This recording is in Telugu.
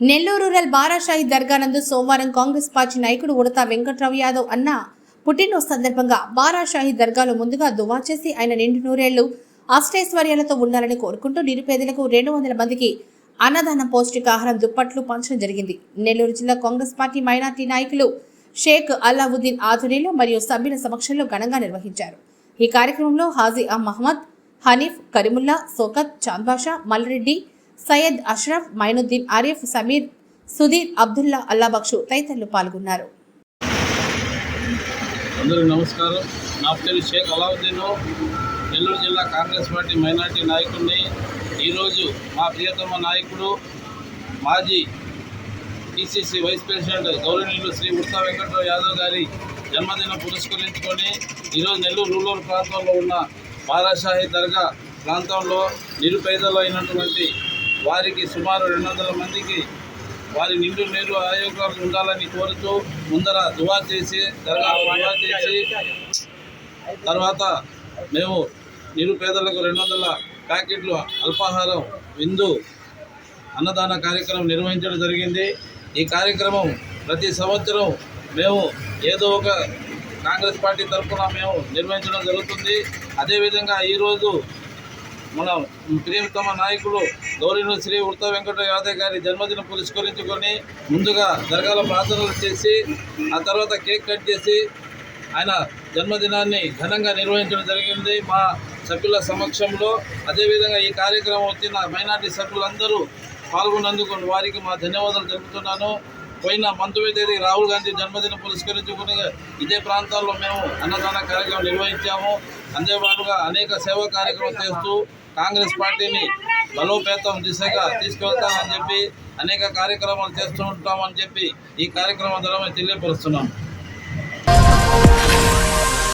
నెల్లూరు రూరల్ బారాషాహి దర్గానందు సోమవారం కాంగ్రెస్ పార్టీ నాయకుడు ఉడతా వెంకట్రావు యాదవ్ అన్న పుట్టినరోజు సందర్భంగా బారాషాహి దర్గాలో ముందుగా దువా చేసి ఆయన నిండు నూరేళ్ళు అష్టైశ్వర్యాలతో ఉండాలని కోరుకుంటూ నిరుపేదలకు రెండు వందల మందికి అన్నదానం పౌష్టికాహారం దుప్పట్లు పంచడం జరిగింది. నెల్లూరు జిల్లా కాంగ్రెస్ పార్టీ మైనార్టీ నాయకులు షేక్ అల్లావుద్దీన్ ఆధ్వర్యంలో మరియు సభ్యుల సమక్షంలో ఘనంగా నిర్వహించారు. ఈ కార్యక్రమంలో హాజీ అహ్మద్ హనీఫ్ కరీముల్లా సోకత్ చాంద్బాషా మల్రెడ్డి సయ్యద్ అష్రఫ్ మైనుద్దీన్ ఆరిఫ్ సమీర్ సుధీర్ అబ్దుల్లా అల్లాబక్షు తదితరులు పాల్గొన్నారు. అందరికీ నమస్కారం. నా పేరు షేక్ అలావుద్దీన్ నెల్లూరు జిల్లా కాంగ్రెస్ పార్టీ మైనార్టీ నాయకుడిని. ఈరోజు మా ప్రియతమ నాయకుడు మాజీ టీసీసీ వైస్ ప్రెసిడెంట్ గౌరవనీయులు శ్రీ ఉత్తా వెంకటరావు యాదవ్ గారి జన్మదినం పురస్కరించుకొని ఈరోజు నెల్లూరు రూరల్ ప్రాంతంలో ఉన్న బారాషాహి దర్గా ప్రాంతంలో నిరుపేదలు అయినటువంటి వారికి సుమారు రెండు వందల మందికి వారి నిండు నీరు ఆయోగాలు ఉండాలని కోరుతూ ముందర దువా చేసి దువా చేసి తర్వాత మేము నిరుపేదలకు రెండు వందల ప్యాకెట్లు అల్పాహారం విందు అన్నదాన కార్యక్రమం నిర్వహించడం జరిగింది. ఈ కార్యక్రమం ప్రతి సంవత్సరం మేము ఏదో ఒక కాంగ్రెస్ పార్టీ తరఫున మేము నిర్వహించడం జరుగుతుంది. అదేవిధంగా ఈరోజు మన ప్రియతమ నాయకులు గౌరీను శ్రీ ఉడత వెంకట యాదవ్ గారి జన్మదినం పురస్కరించుకొని ముందుగా జరగాల ప్రార్థనలు చేసి ఆ తర్వాత కేక్ కట్ చేసి ఆయన జన్మదినాన్ని ఘనంగా నిర్వహించడం జరిగింది. మా సభ్యుల సమక్షంలో అదేవిధంగా ఈ కార్యక్రమం వచ్చిన మైనార్టీ సభ్యులందరూ పాల్గొన్నందుకు వారికి మా ధన్యవాదాలు తెలుపుతున్నాను. పోయిన పంతొమ్మిది తేదీ రాహుల్ గాంధీ జన్మదినం పురస్కరించుకుని ఇదే ప్రాంతాల్లో మేము అన్నదాన కార్యక్రమం నిర్వహించాము. అంతేపాటుగా అనేక సేవా కార్యక్రమం చేస్తూ కాంగ్రెస్ పార్టీని బలోపేతం దిశగా తీసుకెళ్తామని చెప్పి అనేక కార్యక్రమాలు చేస్తూ ఉంటామని చెప్పి ఈ కార్యక్రమం ద్వారా మేము తెలియపరుస్తున్నాం.